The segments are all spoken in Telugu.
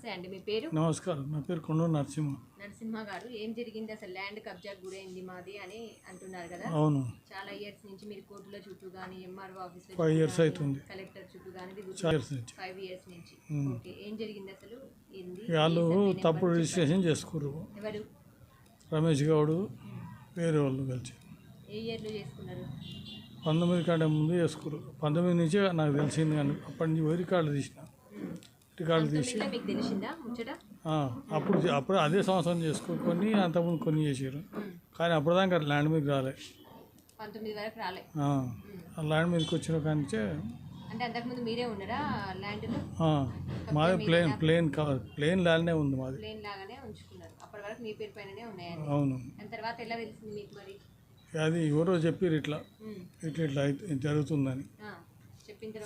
నమస్తే అండి మీ పేరు? నమస్కారం నా పేరు కొండూరు నరసింహ. నరసింహ గారు ఏం జరిగింది? అసలు ల్యాండ్ కబ్జా గురైంది మాది అని అంటున్నారు కదా. అవును. చాలా ఇయర్స్ నుంచి మీరు కోర్టుల చుట్టూ కానీ ఎంఆర్ఓ ఆఫీస్ ఫైవ్ ఇయర్స్ అవుతుంది. కలెక్టర్ చుట్టూ కానీ ఫైవ్ ఇయర్స్ నుంచి. ఓకే ఏం జరిగింది అసలు? ఏంది? వాళ్ళు తప్పుడు రిజిస్ట్రేషన్ చేసుకుర్రు. ఎవరు? రమేష్ గౌడు వేరే వాళ్ళు కలిసి. ఏ ఇయర్లో చేసుకున్నారు? పంతొమ్మిది కంటే ముందు చేసుకుర్రు. పంతొమ్మిది నుంచే నాకు తెలిసింది కానీ అప్పటి నుంచి పోయి రికార్డు తీసిన. రికార్డు తీసి అప్పుడు అప్పుడు అదే సంవత్సరం చేసుకొని అంతకుముందు కొన్ని చేసారు. కానీ అప్పటిదాకా ల్యాండ్ మీదకి రాలే. ల్యాండ్ మీదకి వచ్చిన కానించే మాది ప్లేన్ ప్లేన్ కవర్ ప్లేన్ ల్యాండ్నే ఉంది మాది. లాగానే అవును. అది ఎవరో చెప్పిర్రు ఇట్లా. ఇట్లా ఇట్లా అయితే జరుగుతుందని.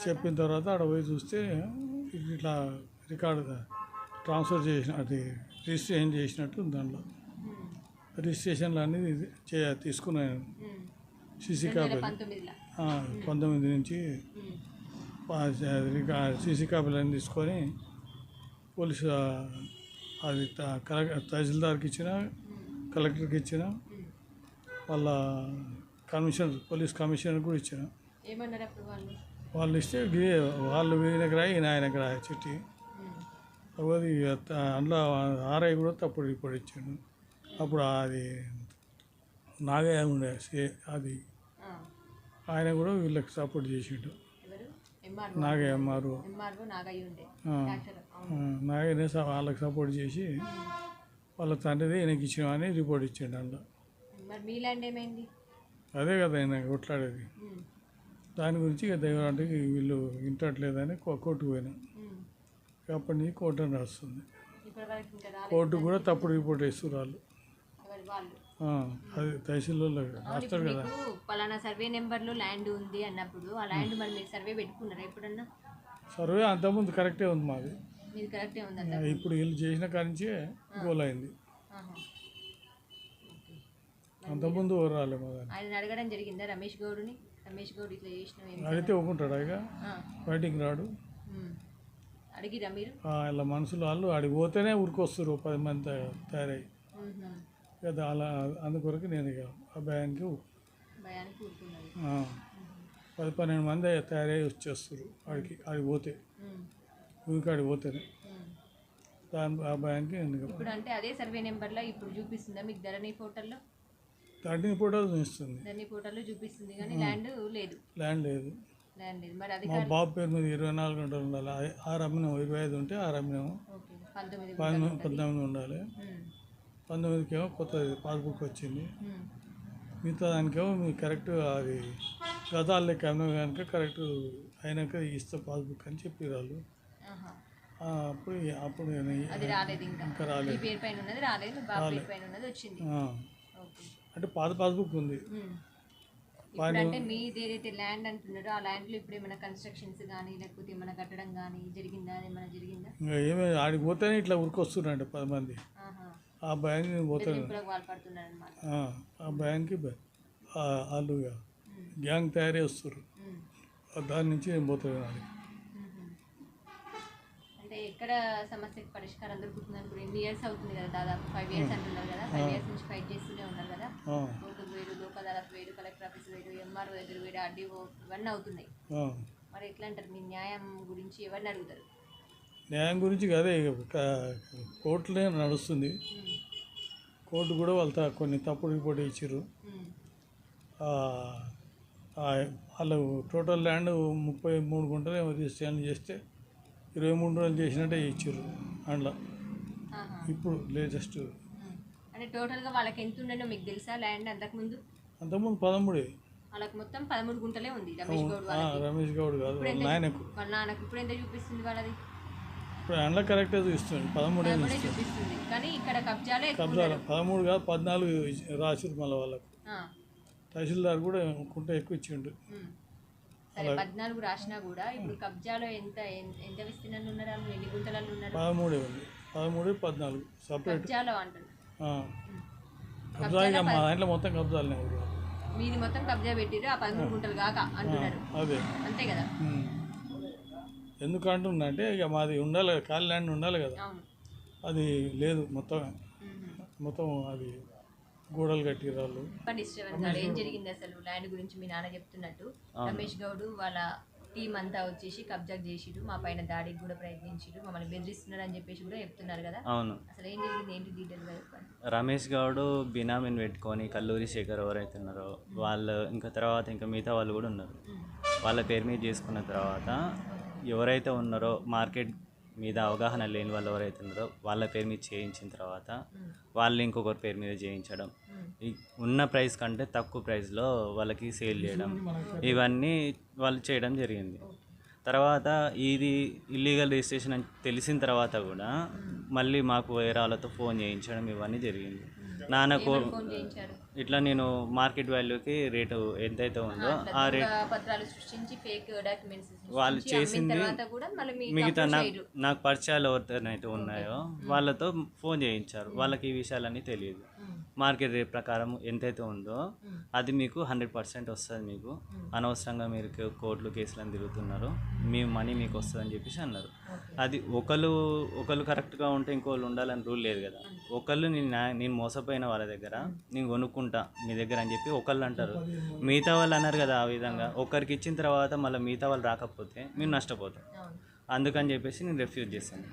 చెప్పిన తర్వాత ఆడ పోయి చూస్తే ఇట్లా రికార్డు ట్రాన్స్ఫర్ చేసిన అది రిజిస్ట్రేషన్ చేసినట్టు దాంట్లో. రిజిస్ట్రేషన్లు అనేది చే తీసుకున్నాను. సీసీ కాపీలు పంతొమ్మిది నుంచి. సీసీ కాపీలు అన్నీ తీసుకొని పోలీసు అది తహసీల్దార్కి ఇచ్చిన. కలెక్టర్కి ఇచ్చిన. వాళ్ళ కమిషనర్ పోలీస్ కమిషనర్ కూడా ఇచ్చిన వాళ్ళు ఇస్తే వాళ్ళు వీళ్ళకి రాయి ఈయన ఆయనకి రాయి చిట్టి ఉమ్. కాకపోతే ఇక త- అందులో ఆర్ఐ కూడా తప్పుడు రిపోర్ట్ ఇచ్చాడు. అప్పుడు అది నాగయ్య ఉండే సే- అది. ఆయన కూడా వీళ్ళకి సపోర్ట్ చేసిండు. నాగయ్య ఎంఆర్ఓ. అవును. నాగయ్యనే వాళ్ళకి సపోర్ట్ చేసి వాళ్ళ తండ్రిది ఈయనకి ఇచ్చినామని రిపోర్ట్ ఇచ్చిండు అందులో. మరి అదే కదా ఆయన కొట్లాడేది. దాని గురించి అంటే వీళ్ళు వింటట్లేదని కోర్టుకు పోయినాం. కోర్టు అని రాస్తుంది. కోర్టు కూడా తప్పుడు రిపోర్ట్ ఇస్తారు వాళ్ళు? అది తహసీల్లో రాస్తారు కదా. పలానా సర్వే నెంబర్లో ల్యాండ్ ఉంది అన్నప్పుడు ఆ ల్యాండ్ మరి మీరు సర్వే పెట్టుకున్నారా ఎప్పుడన్నా? సర్వే అంతకుముందు కరెక్టే ఉంది మాది. మీది కరెక్టే ఉంది ఇప్పుడు వీళ్ళు చేసిన కానించే గోల్ అయింది. అంతకుముందు రాలే మా ఆయన అడగడం జరిగిందా రమేష్ గౌడ్ని? రమేష్ గౌడ్ ఇట్లా చేసినావు ఏం అడిగితే ఒప్పుకుంటాడు ఇక. బయటికి రాడు. అడిగిరా మీరు? ఆ, ఇలా మనుషులు వాళ్ళు అడిగి పోతేనే ఊరికొస్తారు పది మంది తయ- తయారై. ఇక అలా అందుకొరకు నేను ఇక ఆ భయానికి పది పన్నెండు మంది తయారై వచ్చేస్తారు ఆడికి ఆడికి పోతే. ఊరికి ఆడికి పోతేనే. దాని ఆ భయానికి ఇప్పుడు అంటే అదే సర్వే నెంబర్లో ఇప్పుడు చూపిస్తుందా మీకు ధరణి పోర్టల్లో ధరణి పోర్టల్లో చూపిస్తుంది. కానీ ల్యాండ్ లేదు. ల్యాండ్ లేదు. మా బాబు పేరు మీద ఇరవై నాలుగు గంటలు ఉండాలి. ఆ- ఆరు అమ్మినాము ఇరవై ఐదు ఉంటే ఆరు అమ్మినాము పంతొమ్మిది ఉండాలి. పంతొమ్మిదికేమో కొత్త పాస్బుక్ వచ్చింది. మిగతా దానికేమో మీకు కరెక్ట్ అది గతాలు లెక్క కనుక కరెక్ట్ అయినాక ఇస్తా పాస్బుక్ అని చెప్పి వాళ్ళు అప్పుడు అప్పుడు ఇంకా. రాలేదు. రాలేదు అంటే పాత పాస్బుక్ ఉంది. అంటే మీది ఏదైతే ల్యాండ్ అంటున్నారో ఆ ల్యాండ్లో ఇప్పుడు ఏమైనా కన్స్ట్రక్షన్స్ కానీ లేకపోతే ఏమైనా కట్టడం కానీ జరిగిందా? ఏమైనా జరిగిందా? ఏమే ఆడికి పోతేనే ఇట్లా ఉరికొస్తున్నారంట పది మంది. ఆ పాల్పడుతున్నారు అనమాట ఆ, ఆ, వాళ్ళు గ్యాంగ్ తయారీ వస్తారు దాని నుంచి నేను పోతాను ఆడికి. అంటే ఎక్కడ సమస్యకి పరిష్కారం దొరుకుతుంది అనుకుని ఎన్ని ఇయర్స్ అవుతుంది కదా దాదాపు? ఫైవ్ ఇయర్స్ అంటున్నారు కదా. ఫైవ్ ఇయర్స్ నుంచి ఫైట్ చేస్తూనే ఉన్నారు కదా. కోర్టుకు వేరు లోక్ అదాలత్ వేరు కలెక్టర్ ఆఫీస్ వేరు ఎంఆర్ఓ దగ్గర వేరు ఆర్డీఓ ఇవన్నీ అవుతున్నాయి. మరి ఎట్లా అంటారు? మీ న్యాయం గురించి ఎవరిని అడుగుతారు? న్యాయం గురించి అదే ఇక క- కోర్టులే నడుస్తుంది. కోర్టు కూడా వాళ్ళు త- కొన్ని తప్పుడు రిపోర్ట్ ఇచ్చారు. వాళ్ళు టోటల్ ల్యాండ్ ముప్పై మూడు గుంటలు ఏమో రిజిస్ట్రేషన్ చేస్తే ఇరవై మూడు రోజులు చేసినట్టే ఇచ్చారు అందులో. ఇప్పుడు లేటెస్ట్. అంటే టోటల్గా వాళ్ళకి ఎంత ఉండనో మీకు తెలుసా ల్యాండ్ అంతకుముందు? అంతకుముందు పదమూడే. వాళ్ళకి మొత్తం పదమూడు గుంటలే ఉంది రమేష్ గౌడ్ రమేష్ గౌడ్ కాదు నాయనకు. వాళ్ళ నాన్నకు ఇప్పుడు ఎంత చూపిస్తుంది వాళ్ళది? ఇప్పుడు అందులో కరెక్టే చూస్తుంది పదమూడే చూపిస్తుంది. కానీ ఇక్కడ కబ్జాలే ఎక్కువ కబ్జా ఉన్నారు. పదమూడు కాదు పద్నాలుగు రాసిరు మళ్ళీ వాళ్ళకు. తహసీల్దార్ కూడా కుంట ఎక్కువ ఇచ్చిండు. సరే పద్నాలుగు రాసినా కూడా ఇప్పుడు కబ్జాలో ఎంత ఎంత విస్తీర్ణంలో ఉన్నారు? వాళ్ళు ఎన్ని గుంటలలో ఉన్నారు? పదమూడే పదమూడు పద్నాలుగు సపరేట్. కబ్జాలో అంటున్నారు మా దాంట్లో మొత్తం కబ్జాలనే మీది మొత్తం కబ్జా పెట్టిరు ఆ పదమూడు గుంటలు కాక అంటున్నారు. అదే. అంతే కదా. ఎందుకు అంటున్నా అంటే ఇక మాది ఉండాలి ఖాళీ ల్యాండ్ ఉండాలి కదా. అది లేదు మొత్తం. మొత్తం అది గోడలు ఆడ ఏం జరిగింది అసలు? ల్యాండ్ గురించి మీ నాన్న చెప్తున్నట్టు రమేష్ గౌడ్ వాళ్ళ టీం అంతా వచ్చేసి కబ్జా చేసిరు మా పైన దాడికి కూడా ప్రయత్నించిరు మమ్మల్ని బెదిరిస్తున్నారు అని చెప్పేసి కూడా చెప్తున్నారు కదా. అవును. అసలు ఏం జరిగింది? ఏంటి డీటెయిల్గా చెప్పండి. రమేష్ గౌడ్ బినామీని పెట్టుకొని కల్లూరి శేఖర్ ఎవరైతే ఉన్నారో వాళ్ళు ఇంకా తర్వాత ఇంకా మిగతా వాళ్ళు కూడా ఉన్నారు. వాళ్ళ పేరు మీద చేసుకున్న తర్వాత ఎవరైతే ఉన్నారో మార్కెట్ మీద అవగాహన లేని వాళ్ళు ఎవరైతే ఉన్నారో వాళ్ళ పేరు మీద చేయించిన తర్వాత వాళ్ళు ఇంకొకరి పేరు మీద చేయించడం. ఉన్న ప్రైస్ కంటే తక్కువ ప్రైస్లో వాళ్ళకి సేల్ చేయడం. ఇవన్నీ వాళ్ళు చేయడం జరిగింది. తర్వాత ఇది ఇల్లీగల్ రిజిస్ట్రేషన్ అని తెలిసిన తర్వాత కూడా మళ్ళీ మాకు వేరే వాళ్ళతో ఫోన్ చేయించడం ఇవన్నీ జరిగింది. నాన్నకు ఫోన్ ఇట్లా నేను మార్కెట్ వాల్యూకి రేటు ఎంతైతే ఉందో ఆ రేట్ పత్రాలు సృష్టించి ఫేక్ డాక్యుమెంట్స్ వాళ్ళు చేసింది మిగతా నాకు. నాకు పరిచయాలు ఎవరితోనైతే ఉన్నాయో వాళ్ళతో ఫోన్ చేయించారు. వాళ్ళకి ఈ విషయాలన్నీ తెలియదు. మార్కెట్ రేట్ ప్రకారం ఎంతైతే ఉందో అది మీకు హండ్రెడ్ పర్సెంట్ వస్తుంది మీకు. అనవసరంగా మీరు కోర్టులు కేసులను తిరుగుతున్నారు. మీ మనీ మీకు వస్తుందని చెప్పేసి అన్నారు. అది ఒకళ్ళు ఒకళ్ళు కరెక్ట్గా ఉంటే ఇంకోళ్ళు ఉండాలని రూల్ లేదు కదా. ఒకళ్ళు నేను నేను మోసపోయిన వాళ్ళ దగ్గర నేను కొనుక్కుంటా మీ దగ్గర అని చెప్పి ఒకళ్ళు అంటారు. మిగతా వాళ్ళు అన్నారు కదా ఆ విధంగా. ఒకరికి ఇచ్చిన తర్వాత మళ్ళీ మిగతా వాళ్ళు రాకపోతే మేము నష్టపోతాం అందుకని చెప్పేసి నేను రిఫ్యూజ్ చేశాను.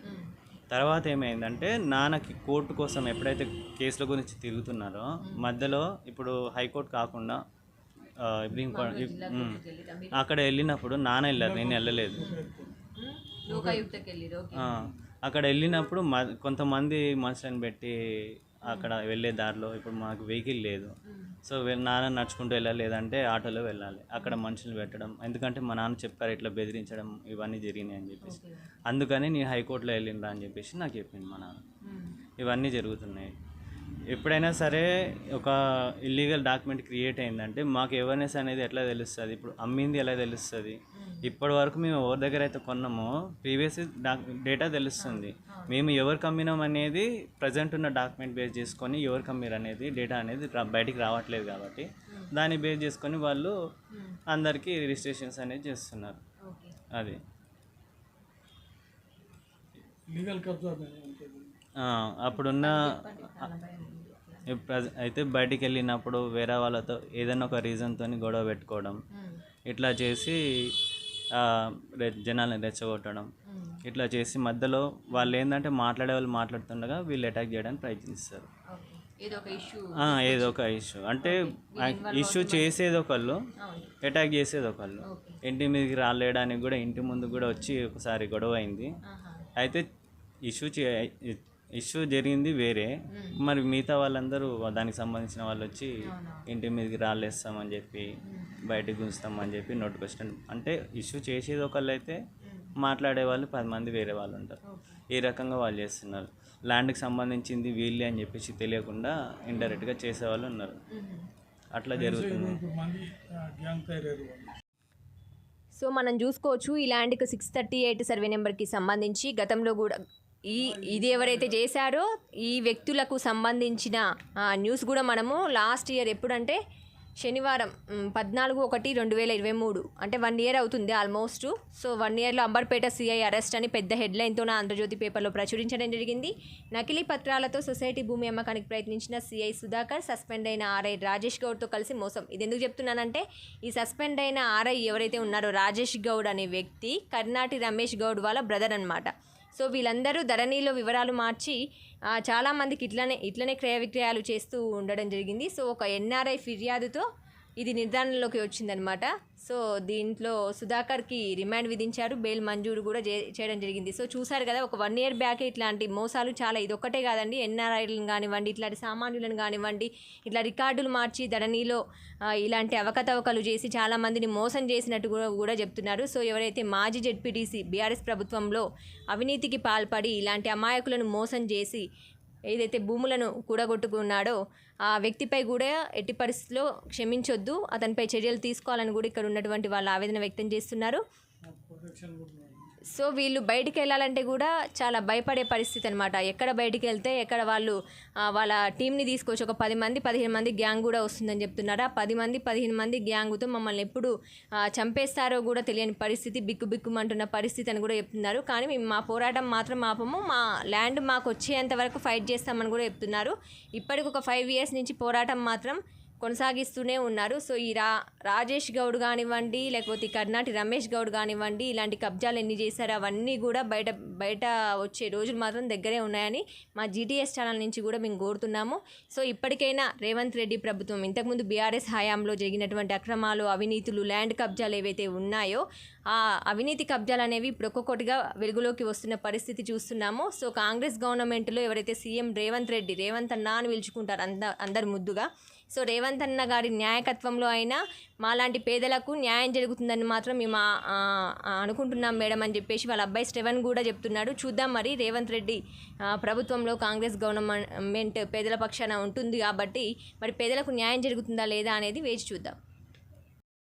తర్వాత ఏమైందంటే నాన్నకి కోర్టు కోసం ఎప్పుడైతే కేసుల గురించి తిరుగుతున్నారో మధ్యలో ఇప్పుడు హైకోర్టు కాకుండా ఇప్పుడు ఇంకో? అక్కడ వెళ్ళినప్పుడు నాన్న వెళ్ళారు నేను వెళ్ళలేదు. అక్కడ వెళ్ళినప్పుడు మ కొంతమంది మనుషులను పెట్టి అక్కడ వెళ్ళే దారిలో ఇప్పుడు మాకు వెహికల్ లేదు. సో నాన్న నడుచుకుంటూ వెళ్ళాలి లేదంటే ఆటోలో వెళ్ళాలి. అక్కడ మనుషులు పెట్టడం ఎందుకంటే మా నాన్న చెప్పారు ఇట్లా బెదిరించడం ఇవన్నీ జరిగినాయి అని చెప్పేసి. అందుకని నేను హైకోర్టులో వెళ్ళిండ్రా అని చెప్పేసి నాకు చెప్పింది మా నాన్న. ఇవన్నీ జరుగుతున్నాయి. ఎప్పుడైనా సరే ఒక ఇల్లీగల్ డాక్యుమెంట్ క్రియేట్ అయిందంటే మాకు అవేర్నెస్ అనేది ఎట్లా తెలుస్తుంది? ఇప్పుడు అమ్మింది ఎలా తెలుస్తుంది? ఇప్పటి వరకు మేము ఎవరి దగ్గర అయితే కొన్నామో ప్రీవియస్ డేటా తెలుస్తుంది. మేము ఎవరికి అమ్మినాం అనేది ప్రజెంట్ ఉన్న డాక్యుమెంట్ బేస్ చేసుకొని ఎవరికి అమ్మిరు అనేది డేటా అనేది బయటికి రావట్లేదు కాబట్టి దాన్ని బేస్ చేసుకొని వాళ్ళు అందరికీ రిజిస్ట్రేషన్స్ అనేది చేస్తున్నారు. ఓకే అది. లీగల్ కబ్జా ఉంటుంది ఆ, అప్పుడున్న అయితే బయటికి వెళ్ళినప్పుడు వేరే వాళ్ళతో ఏదైనా ఒక రీజన్తో గొడవ పెట్టుకోవడం. ఇట్లా చేసి జనాల్ని రెచ్చగొట్టడం. ఇట్లా చేసి మధ్యలో వాళ్ళు ఏంటంటే మాట్లాడే వాళ్ళు మాట్లాడుతుండగా వీళ్ళు అటాక్ చేయడానికి ప్రయత్నిస్తారు. ఏదో ఒక ఇష్యూ అంటే ఇష్యూ చేసేది ఒకళ్ళు అటాక్ చేసేది ఒకళ్ళు. ఇంటి మీదకి రాలేయడానికి కూడా ఇంటి ముందు కూడా వచ్చి ఒకసారి గొడవ అయింది. అయితే ఇష్యూ ఇష్యూ జరిగింది వేరే. మరి మిగతా వాళ్ళందరూ దానికి సంబంధించిన వాళ్ళు వచ్చి ఇంటి మీదకి రాలేస్తామని చెప్పి బయటకు గుంచుతామని చెప్పి నోటిఫికేషన్ అంటే ఇష్యూ చేసేది ఒకళ్ళు అయితే మాట్లాడే వాళ్ళు పది మంది వేరే వాళ్ళు ఉంటారు. ఈ రకంగా వాళ్ళు చేస్తున్నారు? ల్యాండ్కి సంబంధించింది వీళ్ళే అని చెప్పేసి తెలియకుండా ఇండైరెక్ట్గా చేసేవాళ్ళు ఉన్నారు. అట్లా జరుగుతుంది. సో మనం చూసుకోవచ్చు ఈ ల్యాండ్కి సిక్స్ థర్టీ ఎయిట్ సర్వే నెంబర్కి సంబంధించి గతంలో కూడా ఈ ఇది ఎవరైతే చేశారో ఈ వ్యక్తులకు సంబంధించిన ఆ, న్యూస్ కూడా మనము లాస్ట్ ఇయర్ ఎప్పుడంటే శనివారం పద్నాలుగు ఒకటి రెండు వేల ఇరవై మూడు. అంటే వన్ ఇయర్ అవుతుంది ఆల్మోస్ట్. సో వన్ ఇయర్లో అంబర్పేట సిఐ అరెస్ట్ అని పెద్ద హెడ్లైన్తో నా ఆంధ్రజ్యోతి పేపర్లో ప్రచురించడం జరిగింది. నకిలీ పత్రాలతో సొసైటీ భూమి అమ్మకానికి ప్రయత్నించిన సిఐ సుధాకర్ సస్పెండ్ అయిన ఆర్ఐ రాజేష్ గౌడ్తో కలిసి మోసం. ఇది ఎందుకు చెప్తున్నానంటే ఈ సస్పెండ్ అయిన ఆర్ఐ ఎవరైతే ఉన్నారో రాజేష్ గౌడ్ అనే వ్యక్తి కర్ణాటి రమేష్ గౌడ్ వాళ్ళ బ్రదర్ అనమాట సో వీళ్ళందరూ ధరణిలో వివరాలు మార్చి చాలామందికి ఇట్లనే ఇట్లనే క్రయ విక్రయాలు చేస్తూ ఉండడం జరిగింది. సో ఒక ఎన్ఆర్ఐ ఫిర్యాదుతో ఇది నిర్ధారణలోకి వచ్చిందనమాట సో దీంట్లో సుధాకర్కి రిమాండ్ విధించారు. బెయిల్ మంజూరు కూడా చే- చేయడం జరిగింది. సో చూసారు కదా ఒక వన్ ఇయర్ బ్యాక్ ఇట్లాంటి మోసాలు చాలా ఇది ఒక్కటే కాదండి. ఎన్ఆర్ఐలను కానివ్వండి ఇట్లాంటి సామాన్యులను కానివ్వండి ఇట్లా రికార్డులు మార్చి ధరణిలో ఇలాంటి అవకతవకలు చేసి చాలా మందిని మోసం చేసినట్టు కూడా కూడా చెప్తున్నారు. సో ఎవరైతే మాజీ జెడ్పీటీసీ బీఆర్ఎస్ ప్రభుత్వంలో అవినీతికి పాల్పడి ఇలాంటి అమాయకులను మోసం చేసి ఏదైతే భూములను కూడగొట్టుకున్నాడో ఆ వ్యక్తిపై కూడా ఎట్టి పరిస్థితిలో క్షమించొద్దు. అతనిపై చర్యలు తీసుకోవాలని కూడా ఇక్కడ ఉన్నటువంటి వాళ్ళు ఆవేదన వ్యక్తం చేస్తున్నారు. సో వీళ్ళు బయటికి వెళ్ళాలంటే కూడా చాలా భయపడే పరిస్థితి అనమాట ఎక్కడ బయటికి వెళ్తే ఎక్కడ వాళ్ళు వాళ్ళ టీంని తీసుకొచ్చి ఒక పది మంది పదిహేను మంది గ్యాంగ్ కూడా వస్తుందని చెప్తున్నారు. ఆ పది మంది పదిహేను మంది గ్యాంగ్తో మమ్మల్ని ఎప్పుడు చంపేస్తారో కూడా తెలియని పరిస్థితి బిక్కు బిక్కుమంటున్న పరిస్థితి అని కూడా చెప్తున్నారు. కానీ మేము మా పోరాటం మాత్రం ఆపము. మా ల్యాండ్ మాకు వచ్చేంత వరకు ఫైట్ చేస్తామని కూడా చెప్తున్నారు. ఇప్పటికి ఒక ఫైవ్ ఇయర్స్ నుంచి పోరాటం మాత్రం కొనసాగిస్తూనే ఉన్నారు. సో ఈ రా రాజేష్ గౌడ్ కానివ్వండి లేకపోతే కర్ణాటి రమేష్ గౌడ్ కానివ్వండి ఇలాంటి కబ్జాలు ఎన్ని చేశారో అవన్నీ కూడా బయట బయట వచ్చే రోజులు మాత్రం దగ్గరే ఉన్నాయని మా జీటీఎస్ ఛానల్ నుంచి కూడా మేము కోరుతున్నాము. సో ఇప్పటికైనా రేవంత్ రెడ్డి ప్రభుత్వం ఇంతకుముందు బీఆర్ఎస్ హయాంలో జరిగినటువంటి అక్రమాలు అవినీతులు ల్యాండ్ కబ్జాలు ఏవైతే ఉన్నాయో ఆ అవినీతి కబ్జాలు అనేవి ఇప్పుడు ఒక్కొక్కటిగా వెలుగులోకి వస్తున్న పరిస్థితి చూస్తున్నాము. సో కాంగ్రెస్ గవర్నమెంట్లో ఎవరైతే సీఎం రేవంత్ రెడ్డి రేవంత్ అన్న అని పిలుచుకుంటారు అంద అందరు ముద్దుగా. సో రేవంత్ అన్న గారి న్యాయకత్వంలో అయినా మాలాంటి పేదలకు న్యాయం జరుగుతుందని మాత్రం మేము అనుకుంటున్నాం మేడం అని చెప్పేసి వాళ్ళ అబ్బాయి శ్రవణ్ కూడా చెప్తున్నాడు. చూద్దాం మరి రేవంత్ రెడ్డి ప్రభుత్వంలో కాంగ్రెస్ గవర్నమెంట్ పేదల పక్షాన ఉంటుంది కాబట్టి మరి పేదలకు న్యాయం జరుగుతుందా లేదా అనేది వేచి చూద్దాం.